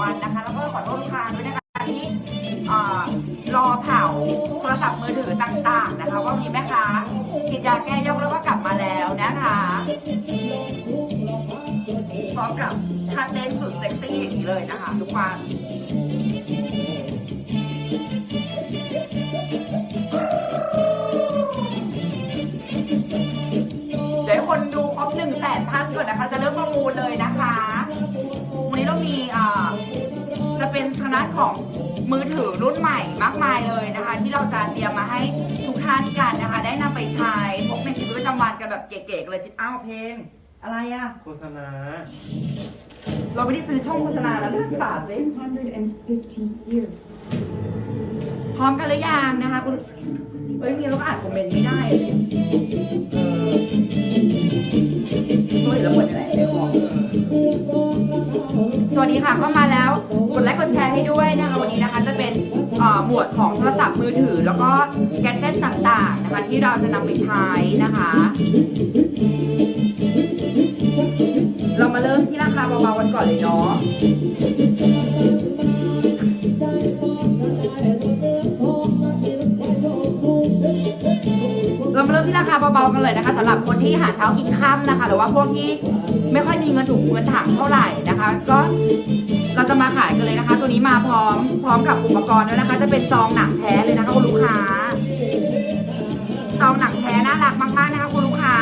วันนะคะ แล้วก็ขอโทษลูกค้าด้วยนะคะที่รอเผาโทรศัพท์มือถือต่างๆนะคะ ว่ามีแม่ค้ากินยาแก้ยกแล้วก็กลับมาแล้วนะคะพร้อมกับท่าเต้นสุดเซ็กซี่อย่างนี้เลยนะคะ ทุกวันเดี๋ยวคนดูครบหนึ่งแสนท่านก่อนนะคะ จะเริ่มประมูลเลยนะคะ วันนี้เรามีอ่า เป็นคณะของมือถือรุ่นใหม่มากมายเลยนะคะ ที่เราจะเตรียมมาให้ทุกท่านกันนะคะ ได้นำไปใช้พกในชีวิตประจำวันกันแบบเก๋ๆกันเลยจิอ้าวเพลง อะไรอะโฆษณา เราไม่ได้ซื้อช่องโฆษณาแล้วเลือกบาทสิ250 years. พร้อมกันหรือยังนะคะคุณเอ้ยมีเราก็อ่านคอมเมนต์ไม่ได้สิเออช่วย แล้วหมดอะไรเดี๋ยวบอกสวัสดีค่ะเข้ามาแล้วกดไลค์กดแชร์ให้ด้วยนะคะวันนี้นะคะจะเป็นหมวดของโทรศัพท์มือถือ แล้วก็แกดเจ็ตต่างๆนะคะที่เราจะนำไปใช้นะคะ เรามาเริ่มที่ราคาเบาๆกันก่อนเลยเนาะ เบาๆกันเลยนะคะสำหรับคนที่หาเช้ากินค่ำนะคะหรือว่าพวกที่ไม่ค่อยมีเงินถุงเงินถังเท่าไหร่นะคะ ก็เราจะมาขายกันเลยนะคะ ตัวนี้มาพร้อมพร้อมกับอุปกรณ์ด้วยนะคะ จะเป็นซองหนังแท้เลยนะคะคุณลูกค้าซองหนังแท้น่ารักมากๆนะคะคุณลูกค้า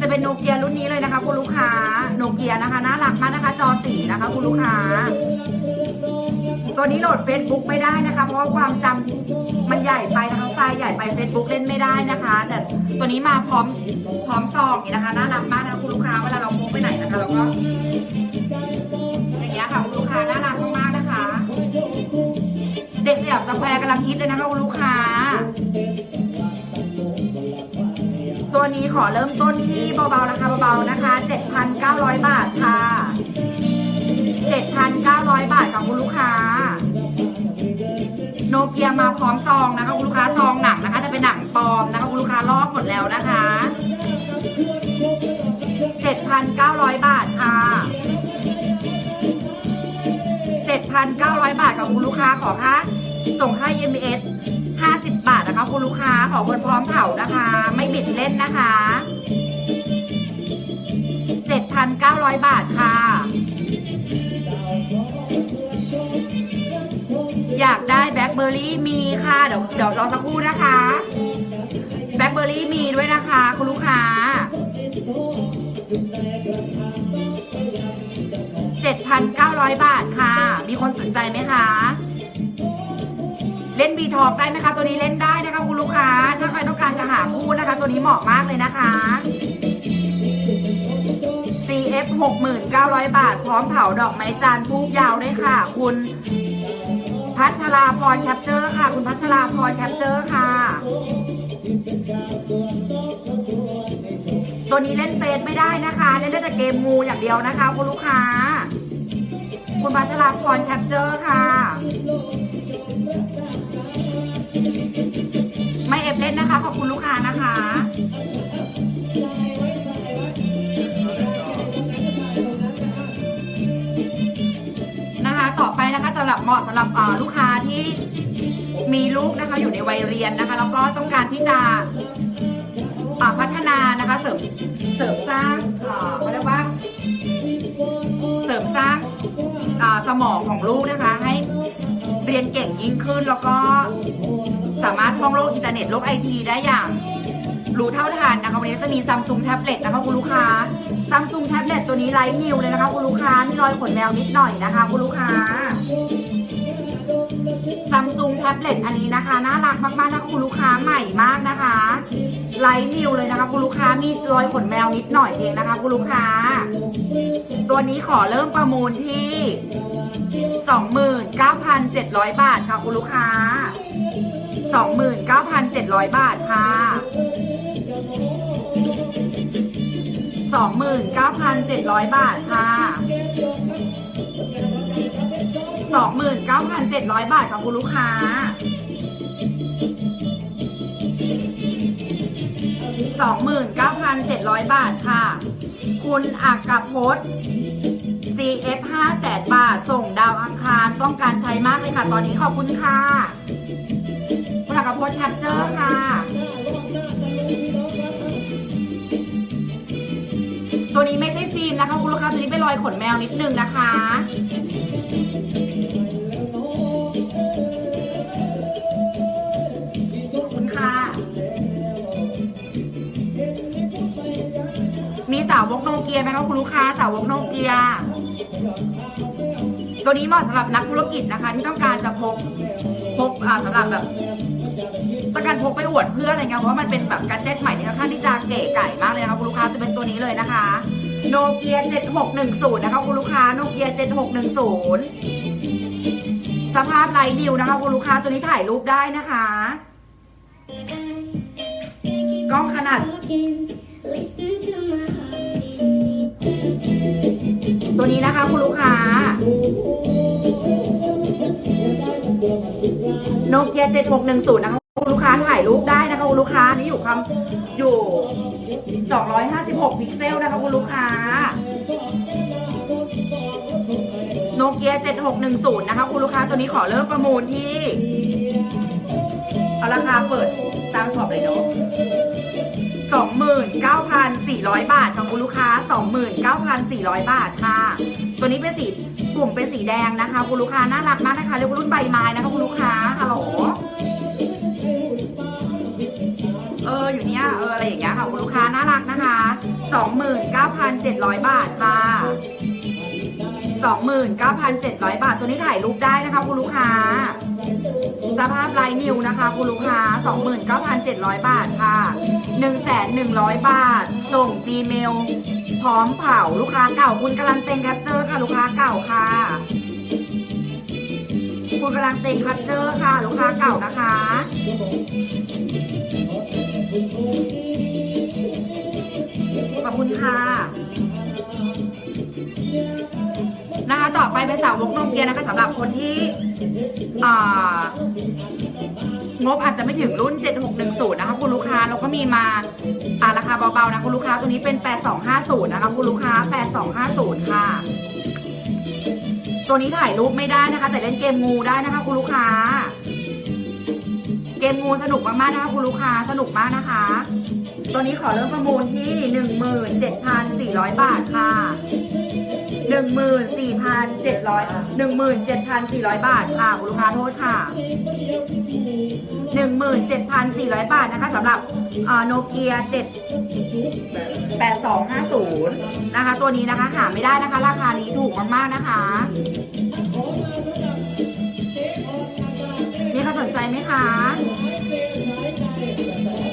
จะเป็นโนเกียรุ่นนี้เลยนะคะคุณลูกค้าโนเกียนะคะน่ารักมากนะคะ จอสีนะคะคุณลูกค้า ตัวนี้โหลด Facebook ไม่ได้นะคะ เพราะความจำมันใหญ่ไปนะคะไฟล์ใหญ่ไป Facebook เล่นไม่ได้นะคะ แต่ตัวนี้มาพร้อมพร้อมซองนี้นะคะน่ารักมากนะคะคุณลูกค้าเวลาเราพกไปไหนนะคะเราก็อย่างเงี้ยค่ะคุณลูกค้าน่ารักมากๆนะคะ เด็กสยามสแควร์กำลังฮิตเลยนะคะคุณลูกค้า ตัวนี้ขอเริ่มต้นที่เบาๆราคาเบาๆนะคะ 7,900 บาทค่ะ 7,900 บาทค่ะคุณลูกค้า โนเกียมาพร้อมซองนะคะคุณลูกค้าซองหนังนะคะจะเป็นหนังปลอมนะคะคุณลูกค้าลอกหมดแล้วนะคะ 7,900 บาทค่ะ7,900 บาทค่ะคุณลูกค้าขอค่ะส่งค่า EMS 50 บาทนะคะคุณลูกค้าขอบนพร้อมเผานะคะ ไม่บิดเล่นนะคะ 7,900 บาทค่ะ อยากได้แบล็คเบอร์รี่มีค่ะ เดี๋ยวเดี๋ยวรอสักครู่นะคะ แบล็คเบอร์รี่มีด้วยนะคะ คุณลูกค้า7,900บาทค่ะ มีคนสนใจไหมคะ เล่นบีทอกได้ไหมคะ ตัวนี้เล่นได้นะคะคุณลูกค้า ถ้าใครต้องการจะหาคู่นะคะ ตัวนี้เหมาะมากเลยนะคะ CF 6,900บาท พร้อมเผาดอกไม้จันทร์พูกยาวด้วยค่ะ คุณ พัชราพรแคปเจอร์ค่ะ คุณพัชราพรแคปเจอร์ค่ะ ตัวนี้เล่นเฟซไม่ได้นะคะ เล่นได้แต่เกมงูอย่างเดียวนะคะ คุณลูกค้า คุณพัชราพรแคปเจอร์ค่ะ สำหรับเหมาหรับลูกค้าที่มีลูกนะคะอยู่ในวัยเรียนนะคะ แล้วก็ต้องการที่จะพัฒนานะคะเสริมเสริมสร้างเขาเรียกว่า เสริมสร้างสมองของลูกนะคะ ให้เรียนเก่งยิ่งขึ้นแล้วก็สามารถท่องโลกอินเทอร์เน็ตโลกไอทีได้อย่างรู้เท่าทันนะคะวันนี้จะมีซัมซุงแท็บเล็ตนะคะคุณลูกค้าซัมซุงแท็บเล็ตตัวนี้ไลท์นิวเลยนะคะคุณลูกค้ามีรอยขนแมวนิดหน่อยนะคะคุณลูกค้า ซัมซุงแท็บเล็ตอันนี้นะคะ น่ารักมากๆนะคะคุณลูกค้าใหม่มากนะคะไลท์นิวเลยนะคะ คุณลูกค้ามีรอยขนแมวนิดหน่อยเองนะคะ คุณลูกค้า ตัวนี้ขอเริ่มประมูลที่29,700บาทค่ะ คุณลูกค้า29,700บาทค่ะ29,700บาทค่ะ 29,700 บาทค่ะคุณลูกค้า 29,700 บาทค่ะ คุณอักพจน์ CF 5แสนบาท ส่งดาวอังคารต้องการใช้มากเลยค่ะ ตอนนี้ขอบคุณค่ะ คุณอักพจน์แคปเจอร์ค่ะ ตัวนี้ไม่ใช่ฟิล์มนะคะ คุณลูกค้า ตัวนี้เป็นรอยขนแมวนิดนึงนะคะาวกโนเกียไหมคะคุณลูกค้าสาวกโนเกีย ตัวนี้เหมาะสำหรับนักธุรกิจนะคะ ที่ต้องการจะพกพกอ่าสำหรับแบบต้องการพกไปอวดเพื่อนอะไรเงี้ยเพราะว่ามันเป็นแบบการเจ็ตใหม่ที่ค่อนข้างที่จะเก๋ไก่มากเลยนะคะคุณลูกค้าจะเป็นตัวนี้เลยนะคะโนเกีย7610นะคะคุณลูกค้าโนเกีย7610 สภาพไร้ดิวนะคะคุณลูกค้าตัวนี้ถ่ายรูปได้นะคะ กล้องขนาด ตัวนี้นะคะคุณลูกค้าโนเกีย7610นะคะคุณลูกค้าถ่ายรูปได้นะคะคุณลูกค้านี่อยู่คำอยู่256พิกเซลนะคะคุณลูกค้าโนเกีย7610นะคะคุณลูกค้าตัวนี้ขอเริ่มประมูลที่ เอาราคาเปิดตามช็อปเลยเนาะ 29,400 บาทค่ะคุณลูกค้า 29,400 บาทค่ะ ตัวนี้เป็นสีกลุ่มเป็นสีแดงนะคะ คุณลูกค้าน่ารักมากนะคะเรียกว่ารุ่นใบไม้นะคะคุณลูกค้าฮัลโหลเอออยู่เนี้ยเอออะไรอย่างเงี้ยค่ะคุณลูกค้าน่ารักนะคะ29,700 บาทค่ะ29,700 บาท ตัวนี้ถ่ายรูปได้นะคะคุณลูกค้า สภาพลายนิวนะคะ คุณลูกค้า 29,700 บาทค่ะ 1,100 บาท ส่ง Gmail พร้อมเผาลูกค้าเก่าคุณกำลังเต็งแคปเจอร์ค่ะ ลูกค้าเก่าค่ะ คุณกำลังเต็งแคปเจอร์ค่ะ ลูกค้าเก่านะคะ ขอบคุณค่ะ นะคะต่อไปเป็นสาวกโนเกียนะคะสำหรับคนที่งบอาจจะไม่ถึงรุ่น 7610 นะคะคุณลูกค้าเราก็มีมาอ่าราคาเบาๆนะคุณลูกค้าตัวนี้เป็น 8250 นะคะคุณลูกค้า 8250 ค่ะ ตัวนี้ถ่ายรูปไม่ได้นะคะ แต่เล่นเกมงูได้นะคะคุณลูกค้า เกมงูสนุกมากๆนะคะคุณลูกค้าสนุกมากนะคะ ตัวนี้ขอเริ่มประมูลที่ 17,400 บาทค่ะ หนึ่งหมื่นสี่พันเจ็ดร้อยหนึ่งหมื่นเจ็ดพันสี่ร้อยบาทค่ะคุณลูกค้าโทษค่ะหนึ่งหมื่นเจ็ดพันสี่ร้อยบาทนะคะสำหรับโนเกียเจ็ดแปดสองห้าศูนย์นะคะ ตัวนี้นะคะหาไม่ได้นะคะ ราคานี้ถูกมากๆนะคะมีใครสนใจไหมคะ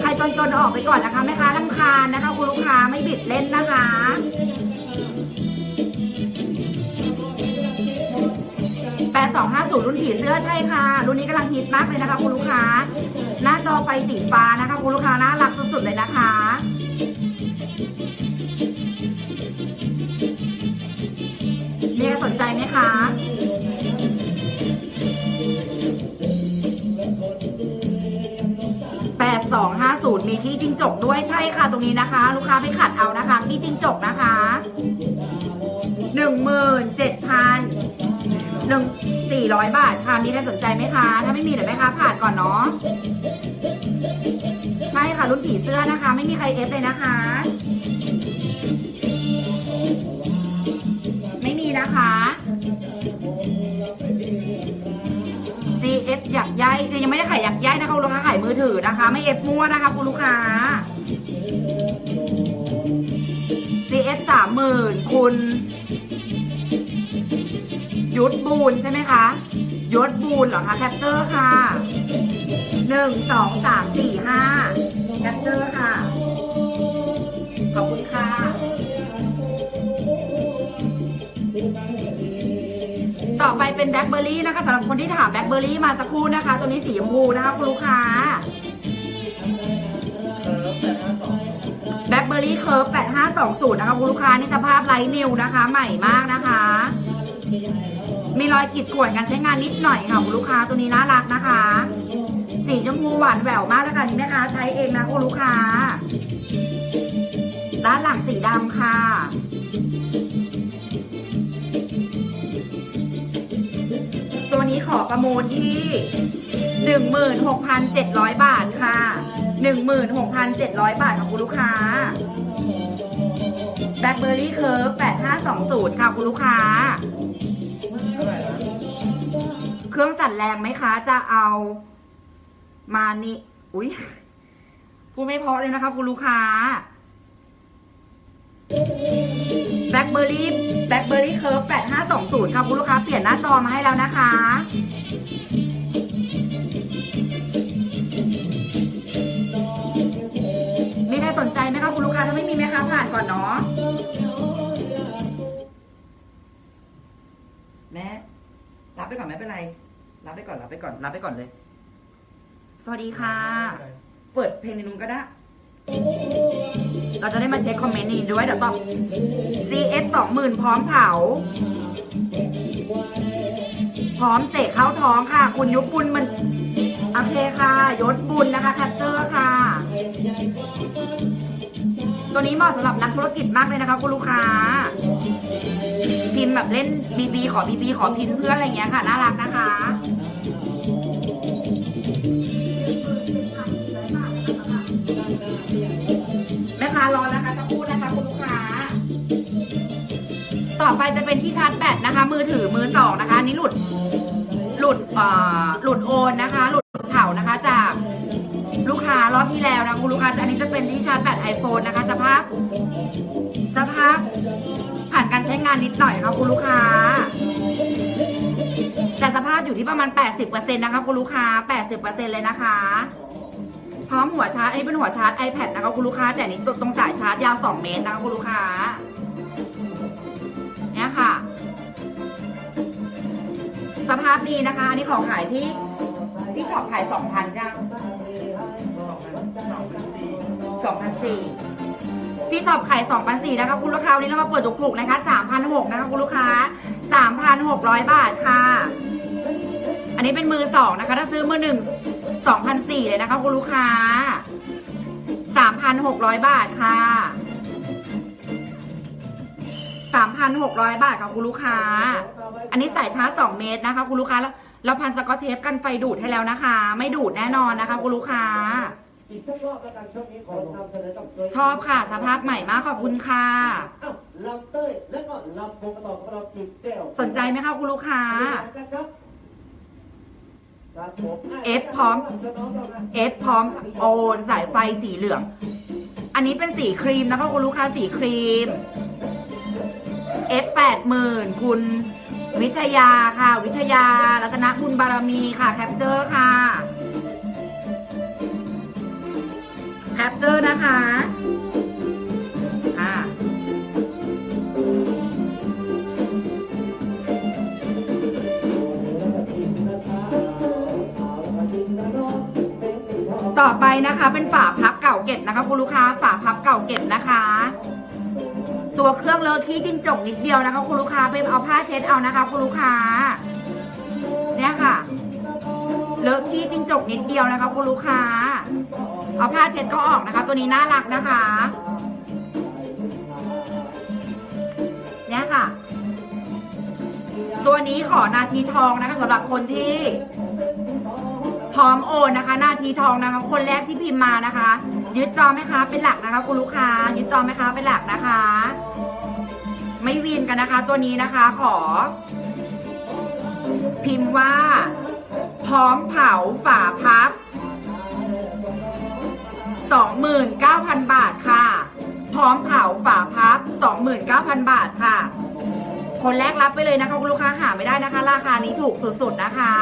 ใครจนๆออกไปก่อนนะคะแม่ค้าลำคาญนะคะ คุณลูกค้าไม่บิดเล่นนะคะ 8250 รุ่นผีเสื้อใช่ค่ะ รุ่นนี้กำลังฮิตมากเลยนะคะคุณลูกค้า หน้าจอไฟสีฟ้านะคะคุณลูกค้าน่ารักสุดๆเลยนะคะมีใครสนใจไหมคะ8250 มีที่จิ้งจกด้วยใช่ค่ะตรงนี้นะคะ ลูกค้าไปขัดเอานะคะ ที่จิ้งจกนะคะ 17,000 หนึ่งสี่ร้อยบาทค่ะมีใครสนใจไหมคะ ถ้าไม่มีเดี๋ยวแม่ค้าผ่านก่อนเนาะใช่ค่ะรุ่นผีเสื้อนะคะ ไม่มีใครเอฟเลยนะคะ ไม่มีนะคะ CF อยากย้ายคือยังไม่ได้ขายอยากย้ายนะคะลูกค้าขายมือถือนะคะ ไม่เอฟมั่วนะคะคุณลูกค้า CF สามหมื่นคุณ ยุทธบูนใช่ไหมคะยศบูนเหรอคะแคปเจอร์ค่ะหนึ่งสองสามสี่ห้าแคปเจอร์ค่ะ ขอบคุณค่ะ ต่อไปเป็นแบล็คเบอร์รี่นะคะสำหรับคนที่ถามแบล็คเบอร์รี่มาสักครู่นะคะ ตัวนี้สีชมพูนะคะคุณลูกค้าแบล็คเบอร์รี่เคิร์ฟ8520นะคะคุณลูกค้านี่สภาพไร้นิวนะคะ ใหม่มากนะคะ มีรอยขีดข่วนการใช้งานนิดหน่อยค่ะคุณลูกค้าตัวนี้น่ารักนะคะ สีชมพูหวานแหววมากเลยค่ะนี่แม่ค้าใช้เองนะคุณลูกค้า ด้านหลังสีดำค่ะตัวนี้ขอประมูลที่หนึ่งหมื่นหกพันเจ็ดร้อยบาทค่ะหนึ่งหมื่นหกพันเจ็ดร้อยบาทของคุณลูกค้าแบล็คเบอร์รี่เคิร์ฟแปดห้าสองศูนย์ค่ะคุณลูกค้า เครื่องสั่นแรงไหมคะ จะเอามานี่อุ้ยพูดไม่เพอเลยนะคะคุณลูกค้าแบล็คเบอร์รี่แบล็คเบอร์รี่เคิร์ฟแปดห้าสองศูนย์ค่ะคุณลูกค้าเปลี่ยนหน้าจอมาให้แล้วนะคะ มีใครสนใจไหมคะคุณลูกค้าถ้าไม่มีแม่ค้าผ่านก่อนเนาะแม่รับไปก่อนไม่เป็นไร รับไปก่อนรับไปก่อนรับไปก่อนเลย สวัสดีค่ะ เปิดเพลงในนู้นก็ได้ เราจะได้มาเช็คคอมเมนต์นี้ด้วยเดี๋ยวตอบ CS สองหมื่นพร้อมเผา พร้อมเสกเข้าท้องค่ะ คุณยุบบุญมันโอเคค่ะ ยศบุญนะคะแคปเจอร์ค่ะ ตัวนี้เหมาะสำหรับนักธุรกิจมากเลยนะคะ คุณลูกค้า พิมพ์แบบเล่นบีบีขอบีบีขอพินเพื่อนอะไรเงี้ยค่ะ น่ารักนะคะ แม่ค้ารอนะคะจะพูดนะคะคุณลูกค้า ต่อไปจะเป็นที่ชาร์จแบตนะคะ มือถือมือสองนะคะอันนี้หลุด หลุดเอ่อหลุดโอนนะคะ หลุดเผานะคะจากลูกค้ารอบที่แล้วนะคุณลูกค้าอันนี้จะเป็นที่ชาร์จแบตไอโฟนนะคะสภาพสภาพผ่านก ช้งานนิดหน่อยนะคะคุณลูกค้า แต่สภาพอยู่ที่ประมาณ 80%นะคะคุณลูกค้า 80%เลยนะคะ พร้อมหัวชาร์จอันนี้เป็นหัวชาร์จ iPad นะคะคุณลูกค้า แต่อันนี้ตรงสายชาร์จยาว 2 เมตรนะคะคุณลูกค้า เนี่ยค่ะ สภาพดีนะคะ อันนี้ของขายที่ที่ช็อปขาย 2,000จ้า2,004 ที่ชอปขาย2,004นะคะคุณลูกค้าวันนี้เรามาเปิดถูกๆนะคะ3,600นะคะคุณลูกค้า 3,600 บาทค่ะ อันนี้เป็นมือสองนะคะ ถ้าซื้อมือหนึ่ง2,004เลยนะคะคุณลูกค้า 3,600 บาทค่ะ 3,600 บาทค่ะคุณลูกค้า อันนี้สายชาร์จ2เมตรนะคะคุณลูกค้าแล้วเราพันสกอตเทปกันไฟดูดให้แล้วนะคะ ไม่ดูดแน่นอนนะคะคุณลูกค้า อีกสักรอบแล้วกันช่วงนี้ขอนำเสนอกับสวยชอบค่ะ สภาพใหม่มากขอบคุณค่ะ อ้าวลำเต้ยและก็ลำโพงกระต่อของเราติดแก้วสนใจไหมคะคุณลูกค้า ครับครับผมเอฟพร้อม เอฟพร้อมโอนสายไฟสีเหลือง อันนี้เป็นสีครีมนะคะคุณลูกค้าสีครีม F แปดหมื่นคุณวิทยาค่ะ วิทยารัตนบุญบารมีค่ะ แคปเจอร์ค่ะ ปเจอร์นะคะอ่าต่อไปนะคะเป็นฝาพับเก่าเก็บนะคะคุณลูกค้าฝาพับเก่าเก็บนะคะ ตัวเครื่องเลอะขี้จิ้งจกนิดเดียวนะคะคุณลูกค้าไปเอาผ้าเช็ดเอานะคะคุณลูกค้า เนี่ยค่ะเลอะขี้จิ้งจกนิดเดียวนะคะคุณลูกค้า เอาผ้าเช็ดก็ออกนะคะ ตัวนี้น่ารักนะคะ เนี่ยค่ะ ตัวนี้ขอนาทีทองนะคะสำหรับคนที่พร้อมโอนนะคะ หน้าทีทองนะคะ คนแรกที่พิมพ์มานะคะ ยึดจอไหมคะ เป็นหลักนะคะ คุณลูกค้า ยึดจอไหมคะ เป็นหลักนะคะ ไม่วินกันนะคะ ตัวนี้นะคะ ขอ พิมพ์ว่า พร้อมเผาฝาพับ 29,000 บาทค่ะ พร้อมเผาฝาพับ 29,000 บาทค่ะ คนแรกรับไปเลยนะคะคุณลูกค้าหาไม่ได้นะคะ ราคานี้ถูกสุดๆนะคะ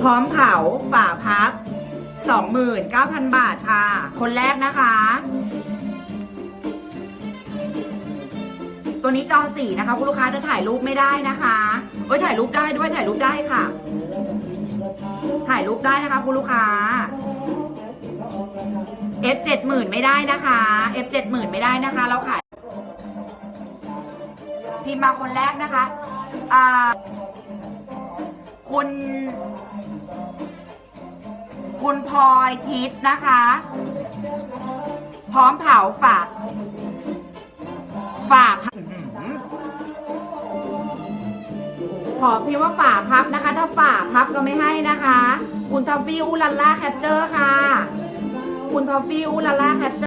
พร้อมเผาฝาพับ 29,000 บาทค่ะ คนแรกนะคะ ตัวนี้จอสีนะคะ คุณลูกค้าจะถ่ายรูปไม่ได้นะคะ โอ้ยถ่ายรูปได้ด้วยถ่ายรูปได้ค่ะ ถ่ายรูปได้นะคะคุณลูกค้า F เจ็ดหมื่นไม่ได้นะคะ F เจ็ดหมื่นไม่ได้นะคะ เราขายพิมพ์มาคนแรกนะคะคุณ คุณพลอยทิศนะคะ พร้อมเผาฝาก ฝาก ขอพิมพ์ว่าฝาพับนะคะ ถ้าฝาพับก็ไม่ให้นะคะ คุณทอฟฟี่อูลันล่าแคปเจอร์ค่ะ คุณทอฟฟี่อูลันล่าแคปเจอร์